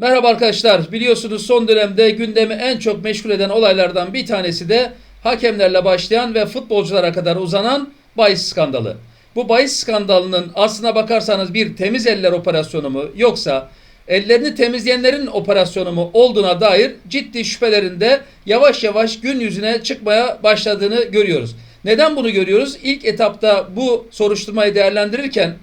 Merhaba arkadaşlar. Biliyorsunuz son dönemde gündemi en çok meşgul eden olaylardan bir tanesi de hakemlerle başlayan ve futbolculara kadar uzanan bahis skandalı. Bu bahis skandalının aslına bakarsanız bir temiz eller operasyonu mu yoksa ellerini temizleyenlerin operasyonu mu olduğuna dair ciddi şüphelerin de yavaş yavaş gün yüzüne çıkmaya başladığını görüyoruz. Neden bunu görüyoruz? İlk etapta bu soruşturmayı değerlendirirken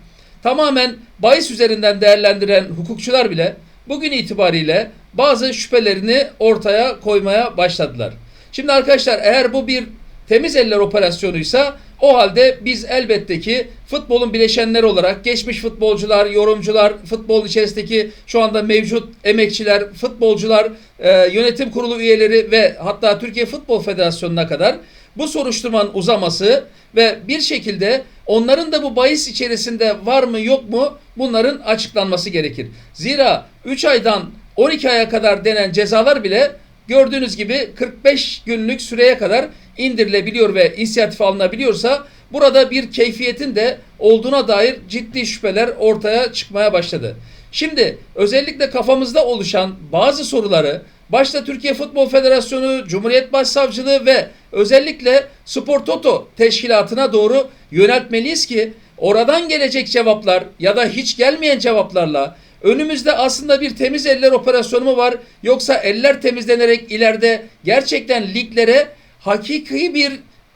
tamamen bahis üzerinden değerlendiren hukukçular bile bugün itibariyle bazı şüphelerini ortaya koymaya başladılar. Şimdi arkadaşlar eğer bu bir temiz eller operasyonuysa o halde biz elbette ki futbolun bileşenleri olarak geçmiş futbolcular, yorumcular, futbol içerisindeki şu anda mevcut emekçiler, futbolcular, e, yönetim kurulu üyeleri ve hatta Türkiye Futbol Federasyonu'na kadar bu soruşturmanın uzaması ve bir şekilde onların da bu bahis içerisinde var mı yok mu bunların açıklanması gerekir. Zira 3 aydan 12 aya kadar denen cezalar bile gördüğünüz gibi 45 günlük süreye kadar indirilebiliyor ve inisiyatif alınabiliyorsa burada bir keyfiyetin de olduğuna dair ciddi şüpheler ortaya çıkmaya başladı. Şimdi özellikle kafamızda oluşan bazı soruları başta Türkiye Futbol Federasyonu, Cumhuriyet Başsavcılığı ve özellikle Spor Toto teşkilatına doğru yöneltmeliyiz ki oradan gelecek cevaplar ya da hiç gelmeyen cevaplarla önümüzde aslında bir temiz eller operasyonu mu var yoksa eller temizlenerek ileride gerçekten liglere hakiki bir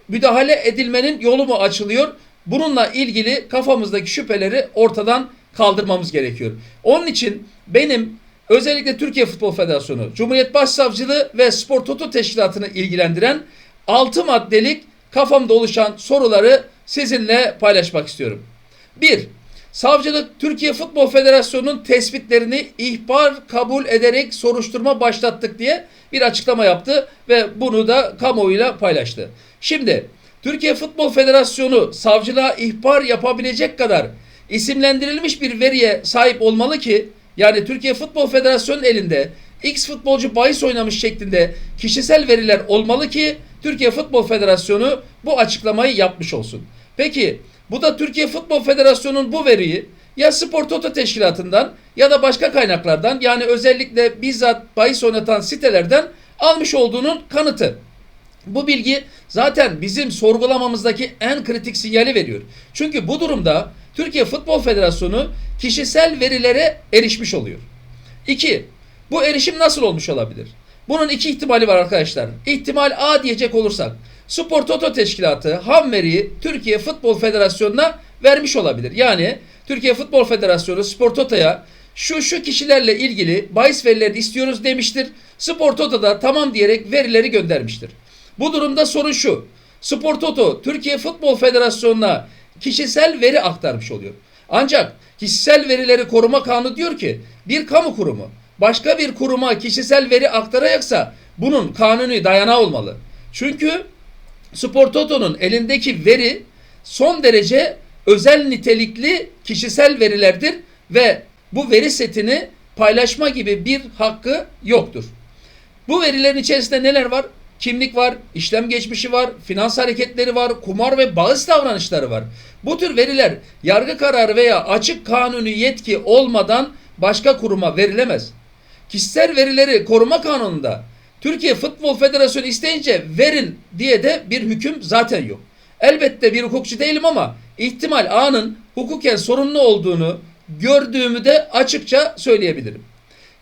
müdahale edilmenin yolu mu açılıyor? Bununla ilgili kafamızdaki şüpheleri ortadan kaldırmamız gerekiyor. Onun için benim özellikle Türkiye Futbol Federasyonu, Cumhuriyet Başsavcılığı ve Spor Toto Teşkilatı'nı ilgilendiren 6 maddelik kafamda oluşan soruları sizinle paylaşmak istiyorum. 1. Savcılık Türkiye Futbol Federasyonu'nun tespitlerini ihbar kabul ederek soruşturma başlattık diye bir açıklama yaptı ve bunu da kamuoyuyla paylaştı. Şimdi Türkiye Futbol Federasyonu savcılığa ihbar yapabilecek kadar isimlendirilmiş bir veriye sahip olmalı ki yani Türkiye Futbol Federasyonu'nun elinde X futbolcu bahis oynamış şeklinde kişisel veriler olmalı ki Türkiye Futbol Federasyonu bu açıklamayı yapmış olsun. Peki bu da Türkiye Futbol Federasyonu'nun bu veriyi ya Spor Toto Teşkilatı'ndan ya da başka kaynaklardan yani özellikle bizzat bahis oynatan sitelerden almış olduğunun kanıtı. Bu bilgi zaten bizim sorgulamamızdaki en kritik sinyali veriyor. Çünkü bu durumda Türkiye Futbol Federasyonu kişisel verilere erişmiş oluyor. 2. Bu erişim nasıl olmuş olabilir? Bunun iki ihtimali var arkadaşlar. İhtimal A diyecek olursak Spor Toto Teşkilatı ham veriyi Türkiye Futbol Federasyonu'na vermiş olabilir. Yani Türkiye Futbol Federasyonu Spor Toto'ya şu şu kişilerle ilgili bahis verilerini istiyoruz demiştir. Spor Toto da tamam diyerek verileri göndermiştir. Bu durumda sorun şu. Spor Toto Türkiye Futbol Federasyonu'na kişisel veri aktarmış oluyor. Ancak kişisel verileri koruma kanunu diyor ki bir kamu kurumu başka bir kuruma kişisel veri aktaracaksa bunun kanuni dayanağı olmalı. Çünkü Spor Toto'nun elindeki veri son derece özel nitelikli kişisel verilerdir ve bu veri setini paylaşma gibi bir hakkı yoktur. Bu verilerin içerisinde neler var? Kimlik var, işlem geçmişi var, finans hareketleri var, kumar ve bahis davranışları var. Bu tür veriler yargı kararı veya açık kanuni yetki olmadan başka kuruma verilemez. Kişisel verileri koruma kanununda Türkiye Futbol Federasyonu isteyince verin diye de bir hüküm zaten yok. Elbette bir hukukçu değilim ama ihtimal A'nın hukuken sorunlu olduğunu gördüğümü de açıkça söyleyebilirim.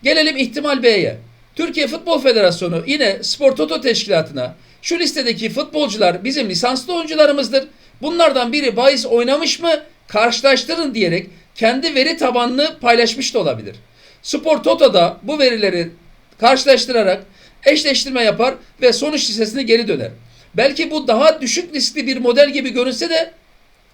Gelelim ihtimal B'ye. Türkiye Futbol Federasyonu yine Spor Toto Teşkilatı'na şu listedeki futbolcular bizim lisanslı oyuncularımızdır. Bunlardan biri bahis oynamış mı karşılaştırın diyerek kendi veri tabanını paylaşmış da olabilir. Spor Toto da bu verileri karşılaştırarak eşleştirme yapar ve sonuç listesine geri döner. Belki bu daha düşük riskli bir model gibi görünse de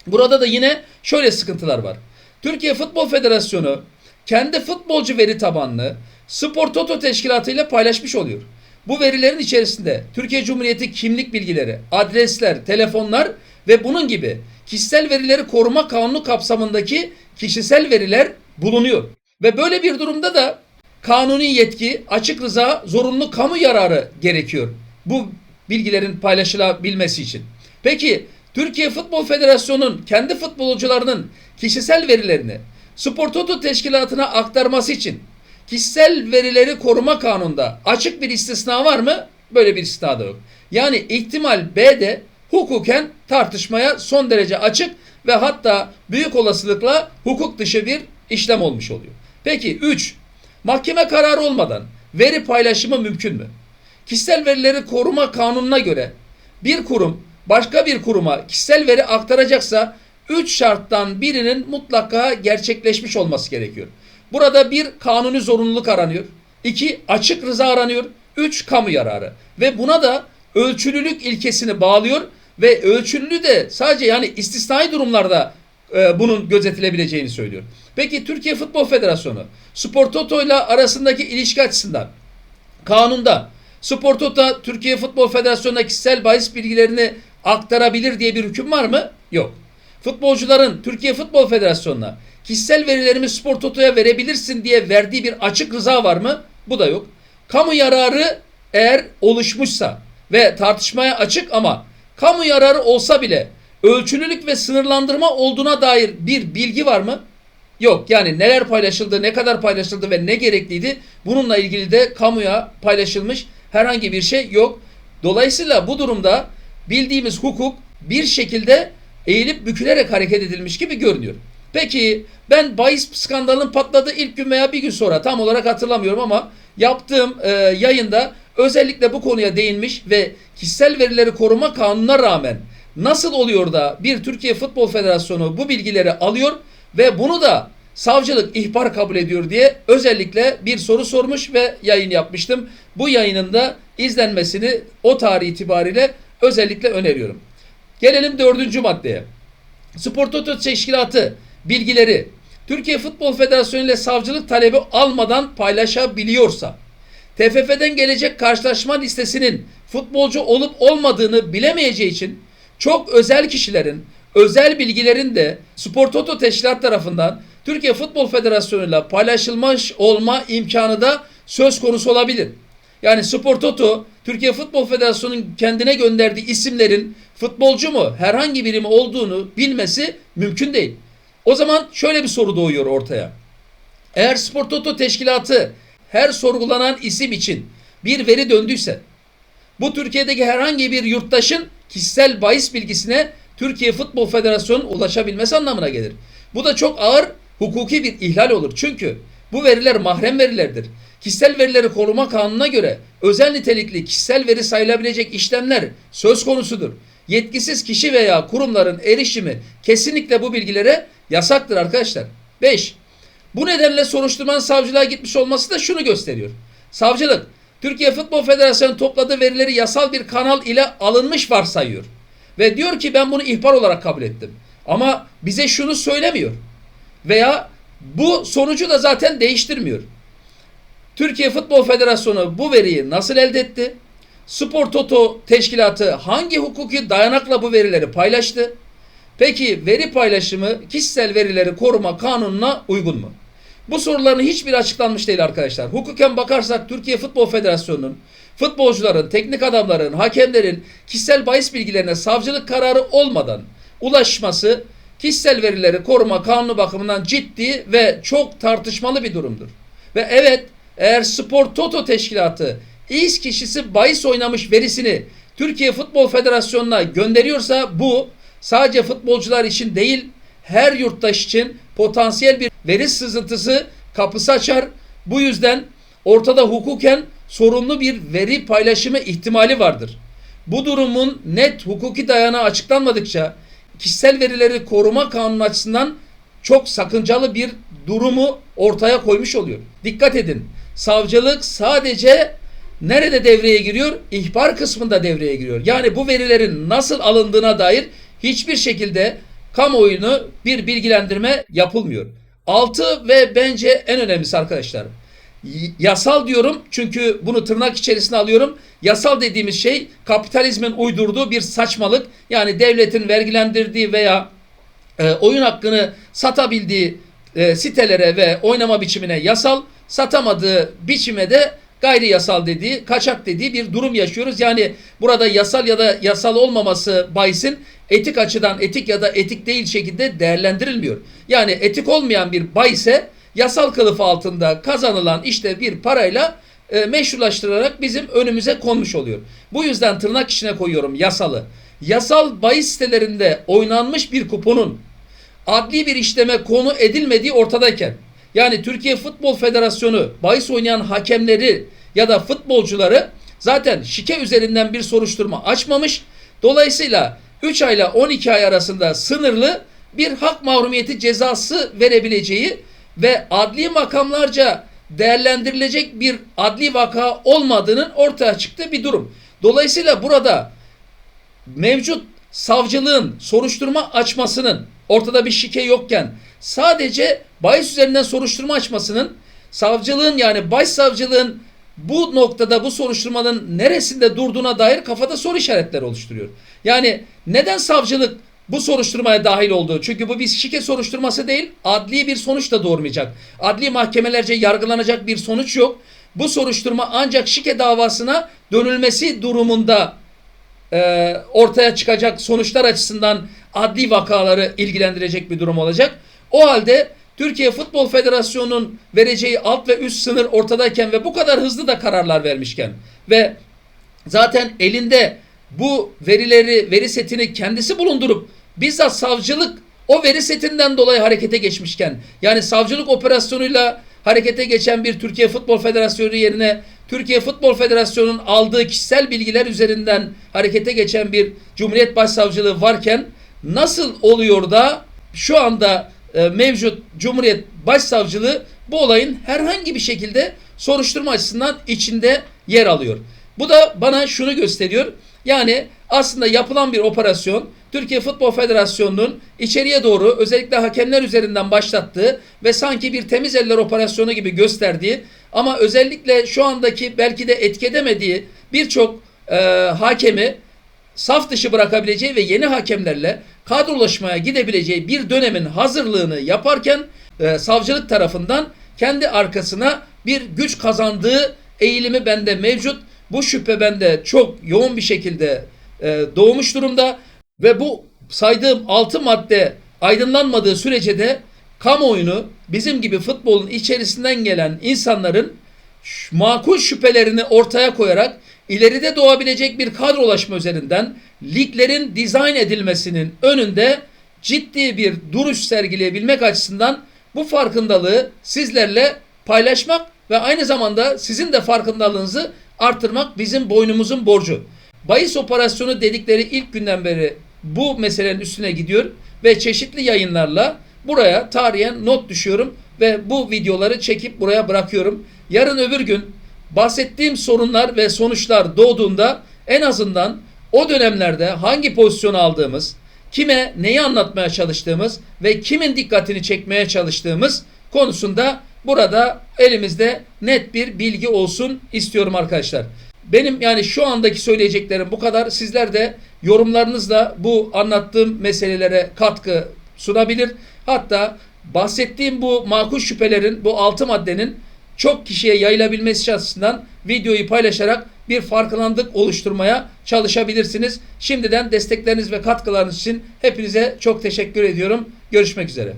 burada da yine şöyle sıkıntılar var. Türkiye Futbol Federasyonu kendi futbolcu veri tabanını Spor Toto Teşkilatı ile paylaşmış oluyor. Bu verilerin içerisinde Türkiye Cumhuriyeti kimlik bilgileri, adresler, telefonlar ve bunun gibi kişisel verileri koruma kanunu kapsamındaki kişisel veriler bulunuyor. Ve böyle bir durumda da kanuni yetki, açık rıza, zorunlu kamu yararı gerekiyor. Bu bilgilerin paylaşılabilmesi için. Peki Türkiye Futbol Federasyonu'nun kendi futbolcularının kişisel verilerini Spor Toto teşkilatına aktarması için kişisel verileri koruma kanununda açık bir istisna var mı? Böyle bir istisna da yok. Yani ihtimal B'de hukuken tartışmaya son derece açık ve hatta büyük olasılıkla hukuk dışı bir işlem olmuş oluyor. Peki 3. Mahkeme kararı olmadan veri paylaşımı mümkün mü? Kişisel verileri koruma kanununa göre bir kurum başka bir kuruma kişisel veri aktaracaksa 3 şarttan birinin mutlaka gerçekleşmiş olması gerekiyor. Burada bir kanuni zorunluluk aranıyor. 2 açık rıza aranıyor. 3 kamu yararı. Ve buna da ölçülülük ilkesini bağlıyor ve ölçülülüğü de sadece yani istisnai durumlarda e, bunun gözetilebileceğini söylüyor. Peki Türkiye Futbol Federasyonu Spor Toto ile arasındaki ilişki açısından kanunda Spor Toto Türkiye Futbol Federasyonu'na kişisel bahis bilgilerini aktarabilir diye bir hüküm var mı? Yok. Futbolcuların Türkiye Futbol Federasyonu'na kişisel verilerimi Spor Toto'ya verebilirsin diye verdiği bir açık rıza var mı? Bu da yok. Kamu yararı eğer oluşmuşsa ve tartışmaya açık ama kamu yararı olsa bile ölçülülük ve sınırlandırma olduğuna dair bir bilgi var mı? Yok yani neler paylaşıldı, ne kadar paylaşıldı ve ne gerekliydi bununla ilgili de kamuya paylaşılmış herhangi bir şey yok. Dolayısıyla bu durumda bildiğimiz hukuk bir şekilde eğilip bükülerek hareket edilmiş gibi görünüyor. Peki ben bahis skandalının patladığı ilk gün veya bir gün sonra tam olarak hatırlamıyorum ama yaptığım e, yayında özellikle bu konuya değinmiş ve kişisel verileri koruma kanununa rağmen nasıl oluyor da bir Türkiye Futbol Federasyonu bu bilgileri alıyor ve bunu da savcılık ihbar kabul ediyor diye özellikle bir soru sormuş ve yayın yapmıştım. Bu yayının da izlenmesini o tarih itibariyle özellikle öneriyorum. Gelelim dördüncü maddeye. Spor Toto Teşkilatı bilgileri Türkiye Futbol Federasyonu ile savcılık talebi almadan paylaşabiliyorsa TFF'den gelecek karşılaşma listesinin futbolcu olup olmadığını bilemeyeceği için çok özel kişilerin özel bilgilerin de Spor Toto Teşkilat tarafından Türkiye Futbol Federasyonu ile paylaşılmış olma imkanı da söz konusu olabilir. Yani Spor Toto, Türkiye Futbol Federasyonu'nun kendine gönderdiği isimlerin futbolcu mu, herhangi biri mi olduğunu bilmesi mümkün değil. O zaman şöyle bir soru doğuyor ortaya. Eğer Spor Toto teşkilatı her sorgulanan isim için bir veri döndüyse, bu Türkiye'deki herhangi bir yurttaşın kişisel bahis bilgisine Türkiye Futbol Federasyonu ulaşabilmesi anlamına gelir. Bu da çok ağır hukuki bir ihlal olur. Çünkü bu veriler mahrem verilerdir. Kişisel verileri koruma kanununa göre özel nitelikli kişisel veri sayılabilecek işlemler söz konusudur. Yetkisiz kişi veya kurumların erişimi kesinlikle bu bilgilere yasaktır arkadaşlar. 5. Bu nedenle soruşturmanın savcılığa gitmiş olması da şunu gösteriyor. Savcılık, Türkiye Futbol Federasyonu topladığı verileri yasal bir kanal ile alınmış varsayıyor. Ve diyor ki ben bunu ihbar olarak kabul ettim. Ama bize şunu söylemiyor. Veya bu sonucu da zaten değiştirmiyor. Türkiye Futbol Federasyonu bu veriyi nasıl elde etti? Spor Toto teşkilatı hangi hukuki dayanakla bu verileri paylaştı? Peki veri paylaşımı kişisel verileri koruma kanununa uygun mu? Bu soruların hiçbir açıklanmış değil arkadaşlar. Hukuken bakarsak Türkiye Futbol Federasyonu'nun futbolcuların, teknik adamların, hakemlerin kişisel bahis bilgilerine savcılık kararı olmadan ulaşması kişisel verileri koruma kanunu bakımından ciddi ve çok tartışmalı bir durumdur. Ve evet eğer Spor Toto Teşkilatı X kişisi bahis oynamış verisini Türkiye Futbol Federasyonu'na gönderiyorsa bu sadece futbolcular için değil her yurttaş için potansiyel bir veri sızıntısı kapısı açar. Bu yüzden ortada hukuken sorumlu bir veri paylaşımı ihtimali vardır. Bu durumun net hukuki dayanağı açıklanmadıkça kişisel verileri koruma kanunu açısından çok sakıncalı bir durumu ortaya koymuş oluyor. Dikkat edin. Savcılık sadece nerede devreye giriyor? İhbar kısmında devreye giriyor. Yani bu verilerin nasıl alındığına dair hiçbir şekilde kamuoyunu bir bilgilendirme yapılmıyor. Altı ve bence en önemlisi arkadaşlar. Yasal diyorum çünkü bunu tırnak içerisine alıyorum. Yasal dediğimiz şey kapitalizmin uydurduğu bir saçmalık. Yani devletin vergilendirdiği veya e, oyun hakkını satabildiği e, sitelere ve oynama biçimine yasal, satamadığı biçime de gayri yasal dediği, kaçak dediği bir durum yaşıyoruz. Yani burada yasal ya da yasal olmaması bahisin etik açıdan etik ya da etik değil şekilde değerlendirilmiyor. Yani etik olmayan bir bahise yasal kılıf altında kazanılan işte bir parayla e, meşrulaştırarak bizim önümüze konmuş oluyor. Bu yüzden tırnak içine koyuyorum yasalı. Yasal bahis sitelerinde oynanmış bir kuponun adli bir işleme konu edilmediği ortadayken yani Türkiye Futbol Federasyonu bahis oynayan hakemleri ya da futbolcuları zaten şike üzerinden bir soruşturma açmamış. Dolayısıyla 3 ayla 12 ay arasında sınırlı bir hak mahrumiyeti cezası verebileceği ve adli makamlarca değerlendirilecek bir adli vaka olmadığının ortaya çıktığı bir durum. Dolayısıyla burada mevcut savcılığın soruşturma açmasının ortada bir şike yokken sadece bahis üzerinden soruşturma açmasının savcılığın yani başsavcılığın bu noktada bu soruşturmanın neresinde durduğuna dair kafada soru işaretleri oluşturuyor. Yani neden savcılık bu soruşturmaya dahil oldu? Çünkü bu bir şike soruşturması değil, adli bir sonuç da doğurmayacak. Adli mahkemelerce yargılanacak bir sonuç yok. Bu soruşturma ancak şike davasına dönülmesi durumunda e, ortaya çıkacak sonuçlar açısından adli vakaları ilgilendirecek bir durum olacak. O halde Türkiye Futbol Federasyonu'nun vereceği alt ve üst sınır ortadayken ve bu kadar hızlı da kararlar vermişken ve zaten elinde bu verileri, veri setini kendisi bulundurup bizzat savcılık o veri setinden dolayı harekete geçmişken yani savcılık operasyonuyla harekete geçen bir Türkiye Futbol Federasyonu yerine Türkiye Futbol Federasyonu'nun aldığı kişisel bilgiler üzerinden harekete geçen bir Cumhuriyet Başsavcılığı varken nasıl oluyor da şu anda e, mevcut Cumhuriyet Başsavcılığı bu olayın herhangi bir şekilde soruşturma açısından içinde yer alıyor. Bu da bana şunu gösteriyor. Yani aslında yapılan bir operasyon Türkiye Futbol Federasyonu'nun içeriye doğru özellikle hakemler üzerinden başlattığı ve sanki bir temiz eller operasyonu gibi gösterdiği ama özellikle şu andaki belki de etki edemediği birçok e, hakemi saf dışı bırakabileceği ve yeni hakemlerle kadrolaşmaya gidebileceği bir dönemin hazırlığını yaparken e, savcılık tarafından kendi arkasına bir güç kazandığı eğilimi bende mevcut. Bu şüphe bende çok yoğun bir şekilde e, doğmuş durumda ve bu saydığım 6 madde aydınlanmadığı sürece de kamuoyunu bizim gibi futbolun içerisinden gelen insanların makul şüphelerini ortaya koyarak ileride doğabilecek bir kadrolaşma üzerinden liglerin dizayn edilmesinin önünde ciddi bir duruş sergileyebilmek açısından bu farkındalığı sizlerle paylaşmak ve aynı zamanda sizin de farkındalığınızı artırmak bizim boynumuzun borcu. Bahis operasyonu dedikleri ilk günden beri bu meselenin üstüne gidiyor ve çeşitli yayınlarla buraya tarihen not düşüyorum ve bu videoları çekip buraya bırakıyorum. Yarın öbür gün bahsettiğim sorunlar ve sonuçlar doğduğunda en azından o dönemlerde hangi pozisyonu aldığımız, kime neyi anlatmaya çalıştığımız ve kimin dikkatini çekmeye çalıştığımız konusunda burada elimizde net bir bilgi olsun istiyorum arkadaşlar. Benim yani şu andaki söyleyeceklerim bu kadar. Sizler de yorumlarınızla bu anlattığım meselelere katkı sunabilir. Hatta bahsettiğim bu makul şüphelerin, bu altı maddenin çok kişiye yayılabilmesi açısından videoyu paylaşarak bir farkındalık oluşturmaya çalışabilirsiniz. Şimdiden destekleriniz ve katkılarınız için hepinize çok teşekkür ediyorum. Görüşmek üzere.